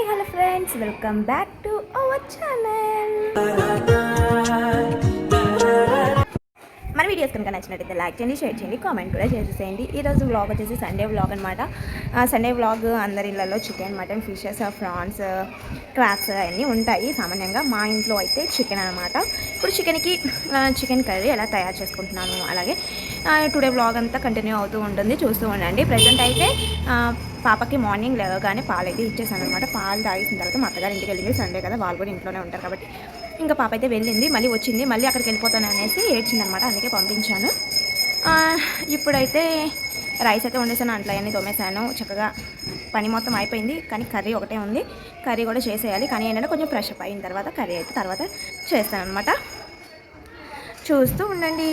Hello friends, welcome back to our channel. మన videos కనుక నచ్చినట్టయితే లైక్ చేయండి షేర్ చేయండి కామెంట్ కూడా చేసేసేయండి ఈరోజు బ్లాగ్ వచ్చేసి సండే బ్లాగ్ అనమాట సండే బ్లాగ్ అందరి ఇళ్ళలో chicken mutton fishes prawns crabs అవన్నీ ఉంటాయి సామాన్యంగా మా ఇంట్లో అయితే చికెన్ అనమాట ఇప్పుడు చికెన్కి చికెన్ కర్రీ ఎలా తయారు చేసుకుంటున్నాను అలాగే టుడే బ్లాగ్ అంతా కంటిన్యూ అవుతూ ఉంటుంది చూస్తూ ఉండండి ప్రజెంట్ అయితే పాపకి మార్నింగ్ లేవగానే పాలు అయితే ఇచ్చేసాను అనమాట పాలు తాగేసిన తర్వాత మా అత్తగారు ఇంటికి వెళ్ళింది సండే కదా వాళ్ళు కూడా ఇంట్లోనే ఉంటారు కాబట్టి ఇంకా పాప అయితే వెళ్ళింది మళ్ళీ వచ్చింది మళ్ళీ అక్కడికి వెళ్ళిపోతాను అనేసి ఏడ్చిందనమాట అందుకే పంపించాను ఇప్పుడైతే రైస్ అయితే వండేసాను అంట్లో అన్నీ తోమేశాను చక్కగా పని మొత్తం అయిపోయింది కానీ కర్రీ ఒకటే ఉంది కర్రీ కూడా చేసేయాలి కానీ ఏంటంటే కొంచెం ఫ్రెష్ అప్ అయిన తర్వాత కర్రీ అయితే తర్వాత చేస్తాను అనమాట చూస్తూ ఉండండి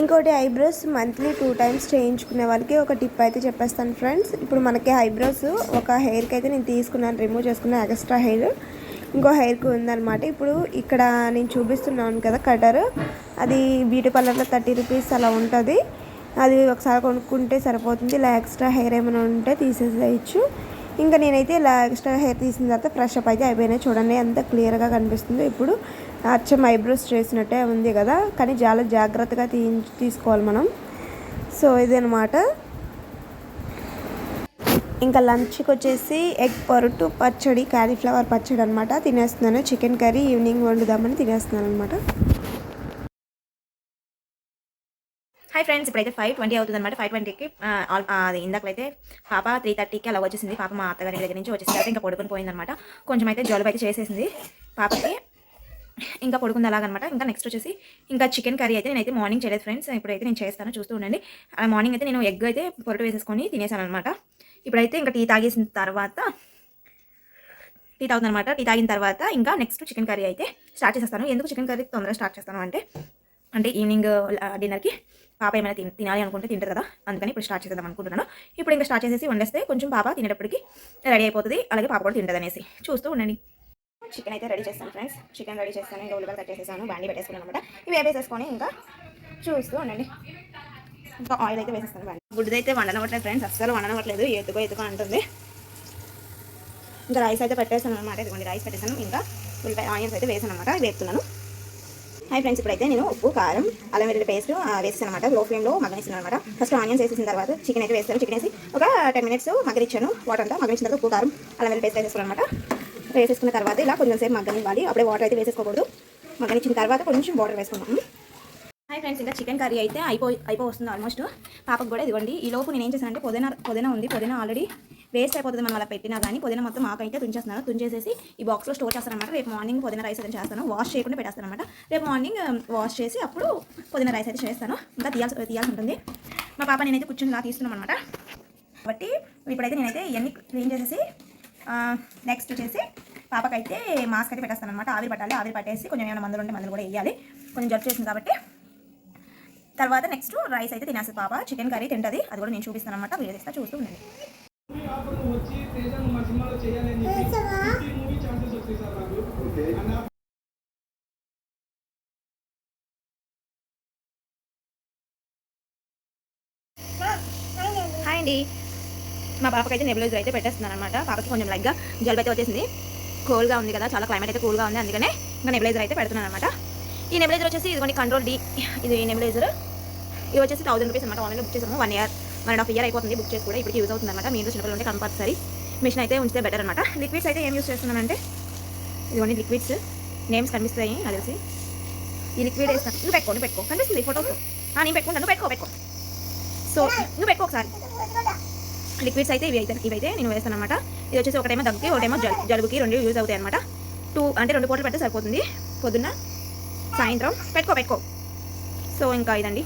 ఇంకోటి ఐబ్రోస్ మంత్లీ టూ టైమ్స్ చేయించుకునే వాళ్ళకి ఒక టిప్ అయితే చెప్పేస్తాను ఫ్రెండ్స్ ఇప్పుడు మనకి ఐబ్రోస్ ఒక హెయిర్కి అయితే నేను తీసుకున్నాను రిమూవ్ చేసుకున్నాను ఎక్స్ట్రా హెయిర్ ఇంకో హెయిర్కి ఉందన్నమాట ఇప్పుడు ఇక్కడ నేను చూపిస్తున్నాను కదా కటర్ అది బ్యూటీ పార్లర్లో థర్టీ రూపీస్ అలా ఉంటుంది అది ఒకసారి కొనుక్కుంటే సరిపోతుంది ఇలా ఎక్స్ట్రా హెయిర్ ఏమైనా ఉంటే తీసేసేయచ్చు ఇంకా నేనైతే ఇలా ఎక్స్ట్రా హెయిర్ తీసిన తర్వాత ఫ్రెష్ అప్ అయితే అయిపోయినాయి చూడండి ఎంత క్లియర్గా కనిపిస్తుందో ఇప్పుడు అచ్చం ఐబ్రోస్ చేసినట్టే ఉంది కదా కానీ చాలా జాగ్రత్తగా తీ తీసుకోవాలి మనం సో ఇదనమాట ఇంకా లంచ్కి వచ్చేసి ఎగ్ పొరటు పచ్చడి క్యాలీఫ్లవర్ పచ్చడి అనమాట తినేస్తున్నాను చికెన్ కర్రీ ఈవినింగ్ వండుదామని తినేస్తున్నాను అనమాట హై ఫ్రెండ్స్ ఇప్పుడైతే ఫైవ్ ట్వంటీ అవుతుంది అనమాట ఫైవ్ ట్వంటీకి అది ఇందాకైతే పాప త్రీ థర్టీకి అలా వచ్చేసింది పాప మా అత్తగారి దగ్గర నుంచి వచ్చేసిన తర్వాత ఇంకా పడుకుని పోయిందనమాట కొంచెం అయితే జలుబు అయితే చేసేసింది పాపకి ఇంకా పడుకుంది అలాగనమాట ఇంకా నెక్స్ట్ వచ్చేసి ఇంకా చికెన్ కర్రీ అయితే నేనైతే మార్నింగ్ చేయలేదు ఫ్రెండ్స్ ఇప్పుడైతే నేను చేస్తాను చూస్తూ ఉండండి మార్నింగ్ అయితే నేను ఎగ్ అయితే పొరటు వేసేసుకొని తినేసాను అనమాట ఇప్పుడైతే ఇంకా టీ తాగేసిన తర్వాత టీ తాగుతుందనమాట టీ తాగిన తర్వాత ఇంకా నెక్స్ట్ చికెన్ కర్రీ అయితే స్టార్ట్ చేసేస్తాను ఎందుకు చికెన్ కర్రీ తొందరగా స్టార్ట్ చేస్తాను అంటే అంటే ఈవినింగ్ డిన్నర్కి పాప ఏమైనా తిన తినాలి అనుకుంటే తింటారు కదా అందుకని ఇప్పుడు స్టార్ట్ చేద్దాం అనుకుంటున్నాను ఇప్పుడు ఇంకా స్టార్ట్ చేసేసి వండేస్తే కొంచెం పాప తినేటప్పటికి రెడీ అయిపోతుంది అలాగే పాప కూడా తింటుంది అనేసి చూస్తూ ఉండండి చికెన్ అయితే రెడీ చేస్తాను ఫ్రెండ్స్ చికెన్ రెడీ చేస్తాను ఇంకా ఉల్లిపాయలు కట్ చేసేసాను బాండి పెట్టేసుకున్నాను అనమాట ఇవి వేపేసేసుకొని ఇంకా చూస్తూ ఉండండి ఇంకా ఆయిల్ అయితే వేసేస్తాను బాగా గుడ్డు అయితే వండనవ్వట్లేదు ఫ్రెండ్స్ అస్సలు వండనవ్వట్లేదు ఎత్తుకో ఎత్తుకో అంటుంది ఇంకా రైస్ అయితే పెట్టేస్తాను అనమాట ఇదిగోండి రైస్ పెట్టేసాను ఇంకా ఉల్లిపాయ ఆనియన్స్ అయితే వేసాను అనమాట వేస్తున్నాను హై ఫ్రెండ్స్ ఇప్పుడైతే నేను ఉప్పు కారం అల్లం వెల్లుల్లి పేస్ట్ వేసాను అనమాట లో ఫ్లేమ్లో మగనిస్తాను అనమాట ఫస్ట్ ఆనియన్స్ వేసేసిన తర్వాత చికెన్ అయితే వేస్తాను చికెన్ వేసి ఒక టెన్ మినిట్స్ మగనిచ్చాను వాటర్ అంతా మగనిచ్చిన తర్వాత ఉప్పు కారం అల్లం వెల్లుల్లి పేస్ట్ వేసేస్తాను అనమాట వేసేసుకున్న తర్వాత ఇలా కొంచెం సేపు మగ్గనివ్వాలి అప్పుడే వాటర్ అయితే వేసేసుకోకూడదు మగనిచ్చిన తర్వాత కొంచెం వాటర్ వేసుకున్నాము ఫ్రెండ్స్ ఇంకా చికెన్ కర్రీ అయితే అయిపో అయిపో వస్తుంది ఆల్మోస్ట్ పాపకు కూడా ఇదిగోండి ఈ లోపు నేను ఏం చేశానంటే పుదీనా పుదీనా ఉంది పొదన ఆల్రెడీ వేస్ట్ అయిపోతుంది మనం అలా పెట్టినా కానీ పొదన మొత్తం ఆకైతే తుంచేస్తున్నాను తుంచేసేసి ఈ బాక్స్లో స్టోర్ చేస్తాను రేపు మార్నింగ్ పొదన రైస్ అయితే చేస్తాను వాష్ చేయకుండా పెట్టేస్తాను అనమాట రేపు మార్నింగ్ వాష్ um, చేసి అప్పుడు పొదన రైస్ అయితే చేస్తాను ఇంకా తీయాల్సి తీయాల్సి ఉంటుంది మా పాప నేనైతే కూర్చొని ఇలా తీస్తున్నాం అనమాట కాబట్టి ఇప్పుడైతే నేనైతే ఇవన్నీ క్లీన్ చేసేసి నెక్స్ట్ వచ్చేసి పాపకైతే మాస్క్ అయితే పెట్టేస్తాను అనమాట ఆవిరి పట్టాలి ఆవిరి పట్టేసి కొంచెం ఏమైనా మందులు ఉంటే మందులు కూడా వేయాలి కొంచెం జబ్బు చేసింది కాబట్టి తర్వాత నెక్స్ట్ రైస్ అయితే తినేస్తుంది పాప చికెన్ కర్రీ తింటుంది అది కూడా నేను చూపిస్తాను అనమాట వీడియో తీస్తా చూస్తూ ఉండండి హాయ్ అండి మా పాపకైతే నెబులైజర్ అయితే పెట్టేస్తున్నాను అనమాట పాపకి కొంచెం లైక్గా జలుబు అయితే వచ్చేసింది కూల్గా ఉంది కదా చాలా క్లైమేట్ అయితే కూల్గా ఉంది అందుకనే ఇంకా నెబ్లైజర్ అయితే పెడుతున్నాను అనమాట ఈ నెబ్లైజర్ వచ్చేసి కొన్ని కంట్రోల్ డి ఇది నెబ్లైజర్ ఇవి వచ్చేసి థౌసండ్ రూపీస్ అనమాట ఆన్లైన్లో బుక్ చేసాము one year one and half year అయిపోతుంది బుక్ చేసి కూడా ఇప్పటికి యూజ్ అవుతుంది అనమాట మీరు చిన్నపిల్లలు ఉంటే కంపల్సరీ మిషన్ అయితే ఉంచితే బెటర్ అనమాట లిక్విడ్స్ అయితే ఏం యూస్ చేస్తున్నానంటే ఇదిగోండి లిక్విడ్స్ నేమ్స్ కనిపిస్తాయి నాకు తెలిసి ఈ లిక్విడ్ వేస్తాను నువ్వు పెట్టుకో నువ్వు పెట్టుకో కనిపిస్తుంది ఫోటోస్ నేను పెట్టుకుంటాను నువ్వు పెట్టుకో పెట్టుకో సో నువ్వు పెట్టుకో ఒకసారి లిక్విడ్స్ అయితే ఇవి అయితే ఇవైతే నేను వేస్తాను అనమాట ఇది వచ్చేసి ఒకటేమో దగ్గుకి ఒకటేమో జలుబుకి రెండు యూజ్ అవుతాయి అనమాట టూ అంటే రెండు పూటలు పెడితే సరిపోతుంది పొద్దున్న సాయంత్రం పెట్టుకో పెట్టుకో సో ఇంకా ఇదండి